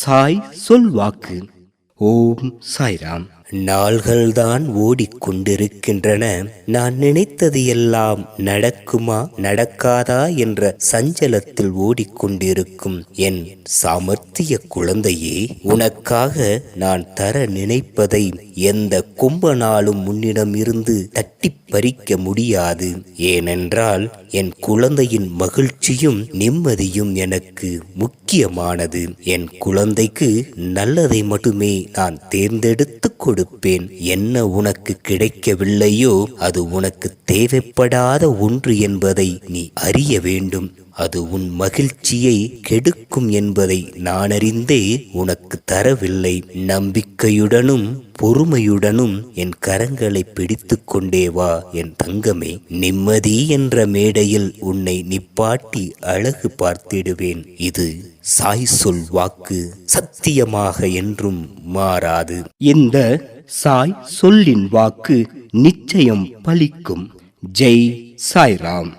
சாய் சொல்வாக்கு ஓம் சாய்ராம். நாள்கள்தான் ஓடிக்கொண்டிருக்கின்றன. நான் நினைத்தது எல்லாம் நடக்குமா நடக்காதா என்ற சஞ்சலத்தில் ஓடிக்கொண்டிருக்கும் என் சாமர்த்திய குழந்தையே உனக்காக நான் தர நினைப்பதை எந்த கும்பனாலும் முன்னிடம் இருந்து தட்டி பறிக்க முடியாது. ஏனென்றால் என் குழந்தையின் மகிழ்ச்சியும் நிம்மதியும் எனக்கு முக்கியமானது. என் குழந்தைக்கு நல்லதை மட்டுமே நான் தேர்ந்தெடுத்து கொடுப்பேன். என்ன உனக்கு கிடைக்கவில்லையோ அது உனக்கு தேவைப்படாத ஒன்று என்பதை நீ அறிய வேண்டும். அது உன் மகிழ்ச்சியை கெடுக்கும் என்பதை நான் அறிந்தே உனக்கு தரவில்லை. நம்பிக்கையுடனும் பொறுமையுடனும் என் கரங்களை பிடித்து கொண்டே வா என் தங்கமே. நிம்மதி என்ற மேடையில் உன்னை நிப்பாட்டி அழகு பார்த்திடுவேன். இது சாய் சொல் வாக்கு சத்தியமாக என்றும் மாறாது. இந்த சாய் சொல்லின் வாக்கு நிச்சயம் பலிக்கும். ஜெய் சாய்ராம்.